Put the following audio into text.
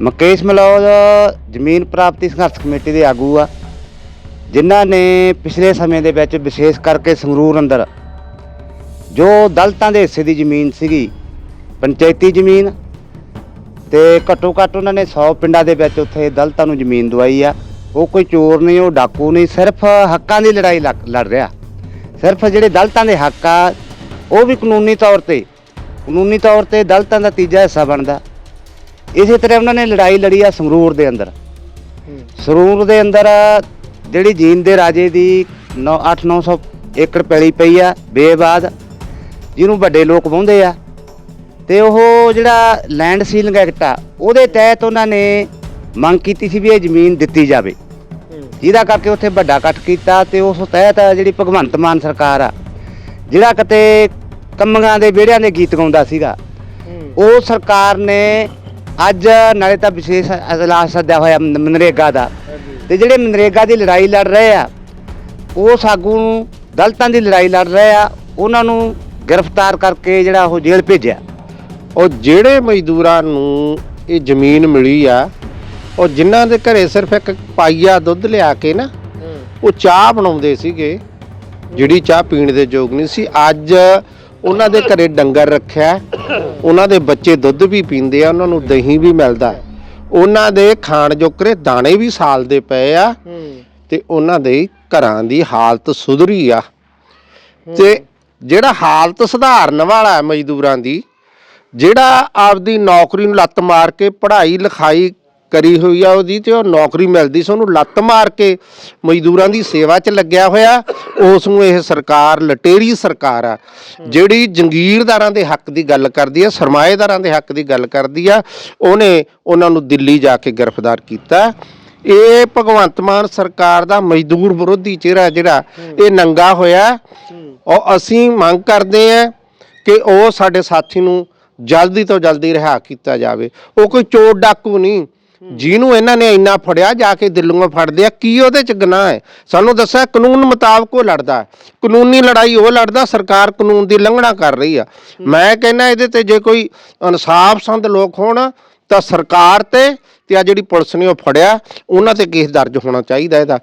ਮੁਕੇਸ਼ ਮਲੌਦ ਜ਼ਮੀਨ ਪ੍ਰਾਪਤੀ ਸੰਘਰਸ਼ ਕਮੇਟੀ ਦੇ ਆਗੂ ਆ, ਜਿਨ੍ਹਾਂ ਨੇ ਪਿਛਲੇ ਸਮੇਂ ਦੇ ਵਿੱਚ ਵਿਸ਼ੇਸ਼ ਕਰਕੇ ਸੰਗਰੂਰ ਅੰਦਰ ਜੋ ਦਲਤਾਂ ਦੇ ਹਿੱਸੇ ਦੀ ਜ਼ਮੀਨ ਸੀਗੀ, ਪੰਚਾਇਤੀ ਜ਼ਮੀਨ, ਤੇ ਘੱਟੋ ਘੱਟ ਉਹਨਾਂ ਨੇ 100 ਪਿੰਡਾਂ ਦੇ ਵਿੱਚ ਉੱਥੇ ਦਲਤਾਂ ਨੂੰ ਜ਼ਮੀਨ ਦਵਾਈ ਆ। ਉਹ ਕੋਈ ਚੋਰ ਨਹੀਂ, ਉਹ ਡਾਕੂ ਨਹੀਂ, ਸਿਰਫ ਹੱਕਾਂ ਦੀ ਲੜਾਈ ਲੜ ਲੜ ਰਿਹਾ। ਸਿਰਫ ਜਿਹੜੇ ਦਲਤਾਂ ਦੇ ਹੱਕ ਆ, ਉਹ ਵੀ ਕਾਨੂੰਨੀ ਤੌਰ ਤੇ, ਕਾਨੂੰਨੀ ਤੌਰ ਤੇ ਦਲਤਾਂ ਦਾ ਤੀਜਾ ਹਿੱਸਾ ਬਣਦਾ। ਇਸੇ ਤਰ੍ਹਾਂ ਉਹਨਾਂ ਨੇ ਲੜਾਈ ਲੜੀ ਆ ਸੰਗਰੂਰ ਦੇ ਅੰਦਰ। ਸੰਗਰੂਰ ਦੇ ਅੰਦਰ ਜਿਹੜੀ ਜੀਨ ਦੇ ਰਾਜੇ ਦੀ 9 8 900 ਏਕੜ ਪੈਲੀ ਪਈ ਆ ਬੇਬਾਦ ਜਿਹਨੂੰ ਵੱਡੇ ਲੋਕ ਵਾਹੁੰਦੇ ਆ। ਤੇ ਉਹ ਜਿਹੜਾ ਲੈਂਡ ਸੀਲਿੰਗ ਐਕਟ ਆ ਉਹਦੇ ਤਹਿਤ ਉਹਨਾਂ ਨੇ ਮੰਗ ਕੀਤੀ ਸੀ ਵੀ ਇਹ ਜ਼ਮੀਨ ਦਿੱਤੀ ਜਾਵੇ। ਜਿਹਦਾ ਕਰਕੇ ਉੱਥੇ ਵੱਡਾ ਇਕੱਠ ਕੀਤਾ ਤੇ ਉਸ ਤਹਿਤ ਜਿਹੜੀ ਭਗਵੰਤ ਮਾਨ ਸਰਕਾਰ ਆ ਜਿਹੜਾ ਕਿਤੇ ਕੰਮੀਆਂ ਦੇ ਵਿਹੜਿਆਂ ਦੇ ਗੀਤ ਗਾਉਂਦਾ ਸੀਗਾ ਉਹ ਸਰਕਾਰ ਨੇ ਅੱਜ ਨਾਲੇ ਤਾਂ ਵਿਸ਼ੇਸ਼ ਅਜਲਾਸ ਸੱਦਿਆ ਹੋਇਆ ਮਨਰੇਗਾ ਦਾ। ਤੇ ਜਿਹੜੇ ਮਨਰੇਗਾ ਦੀ ਲੜਾਈ ਲੜ ਰਹੇ ਆ ਉਹ ਸਾਗੂ ਨੂੰ ਦਲਤਾਂ ਦੀ ਲੜਾਈ ਲੜ ਰਹੇ ਆ ਉਹਨਾਂ ਨੂੰ ਗ੍ਰਿਫਤਾਰ ਕਰਕੇ ਜਿਹੜਾ ਉਹ ਜੇਲ੍ਹ ਭੇਜਿਆ। ਉਹ ਜਿਹੜੇ ਮਜ਼ਦੂਰਾਂ ਨੂੰ ਇਹ ਜ਼ਮੀਨ ਮਿਲੀ ਆ ਉਹ ਜਿਨ੍ਹਾਂ ਦੇ ਘਰੇ ਸਿਰਫ ਇੱਕ ਪਾਈਆ ਦੁੱਧ ਲਿਆ ਕੇ ਨਾ ਉਹ ਚਾਹ ਬਣਾਉਂਦੇ ਸੀਗੇ ਜਿਹੜੀ ਚਾਹ ਪੀਣ ਦੇ ਯੋਗ ਨਹੀਂ ਸੀ। ਅੱਜ ਉਹਨਾਂ ਦੇ ਘਰੇ ਡੰਗਰ ਰੱਖਿਆ ਉਹਨਾਂ ਦੇ ਬੱਚੇ ਦੁੱਧ ਵੀ ਪੀਂਦੇ ਆ, ਉਹਨਾਂ ਨੂੰ ਦਹੀਂ ਵੀ ਮਿਲਦਾ ਉਹਨਾਂ ਦੇ ਖਾਣ ਜੋਕਰੇ ਦਾਣੇ ਵੀ ਸਾਲ ਦੇ ਪਏ ਆ ਤੇ ਉਹਨਾਂ ਦੇ ਘਰਾਂ ਦੀ ਹਾਲਤ ਸੁਧਰੀ ਆ। ਤੇ ਜਿਹੜਾ ਹਾਲਤ ਸੁਧਾਰਨ ਵਾਲਾ ਹੈ ਮਜ਼ਦੂਰਾਂ ਦੀ, ਜਿਹੜਾ ਆਪਦੀ ਨੌਕਰੀ ਨੂੰ ਲੱਤ ਮਾਰ ਕੇ ਪੜ੍ਹਾਈ ਲਿਖਾਈ ਕਰੀ ਹੋਈ ਆ ਉਹਦੀ ਤੇ ਉਹ ਨੌਕਰੀ ਮਿਲਦੀ ਸੀ, ਉਹਨੂੰ ਲੱਤ ਮਾਰ ਕੇ ਮਜ਼ਦੂਰਾਂ ਦੀ ਸੇਵਾ 'ਚ ਲੱਗਿਆ ਹੋਇਆ। ਉਸ ਨੂੰ ਇਹ ਸਰਕਾਰ, ਲਟੇਰੀ ਸਰਕਾਰ ਆ, ਜਿਹੜੀ ਜੰਗੀਰਦਾਰਾਂ ਦੇ ਹੱਕ ਦੀ ਗੱਲ ਕਰਦੀ ਆ, ਸਰਮਾਏਦਾਰਾਂ ਦੇ ਹੱਕ ਦੀ ਗੱਲ ਕਰਦੀ ਆ, ਉਹਨੇ ਉਹਨਾਂ ਨੂੰ ਦਿੱਲੀ ਜਾ ਕੇ ਗ੍ਰਿਫਤਾਰ ਕੀਤਾ। ਇਹ ਭਗਵੰਤ ਮਾਨ ਸਰਕਾਰ ਦਾ ਮਜ਼ਦੂਰ ਵਿਰੋਧੀ ਚਿਹਰਾ ਜਿਹੜਾ, ਇਹ ਨੰਗਾ ਹੋਇਆ। ਔਰ ਅਸੀਂ ਮੰਗ ਕਰਦੇ ਆ ਕਿ ਉਹ ਸਾਡੇ ਸਾਥੀ ਨੂੰ ਜਲਦੀ ਤੋਂ ਜਲਦੀ ਰਿਹਾ ਕੀਤਾ ਜਾਵੇ। ਉਹ ਕੋਈ ਚੋਰ ਡਾਕੂ ਨਹੀਂ। ਜਿਹਨੂੰ ਇਹਨਾਂ ਨੇ ਇੰਨਾ ਫੜਿਆ ਜਾ ਕੇ ਦਿੱਲੀੋਂ ਫੜਦੇ ਆ, ਕੀ ਉਹਦੇ ਚ ਗੁਨਾਹ ਹੈ? ਸਾਨੂੰ ਦੱਸਿਆ ਕਾਨੂੰਨ ਮੁਤਾਬਕ ਉਹ ਲੜਦਾ ਕਾਨੂੰਨੀ ਲੜਾਈ ਉਹ ਲੜਦਾ, ਸਰਕਾਰ ਕਾਨੂੰਨ ਦੀ ਉਲੰਘਣਾ ਕਰ ਰਹੀ ਆ। ਮੈਂ ਕਹਿੰਦਾ ਇਹਦੇ ਤੇ ਜੇ ਕੋਈ ਇਨਸਾਫ ਸੰਦ ਲੋਕ ਹੋਣ, ਤਾਂ ਸਰਕਾਰ ਤੇ ਤੇ ਆ ਜਿਹੜੀ ਪੁਲਿਸ ਨੇ ਉਹ ਫੜਿਆ, ਉਹਨਾਂ ਤੇ ਕੇਸ ਦਰਜ ਹੋਣਾ ਚਾਹੀਦਾ ਇਹਦਾ।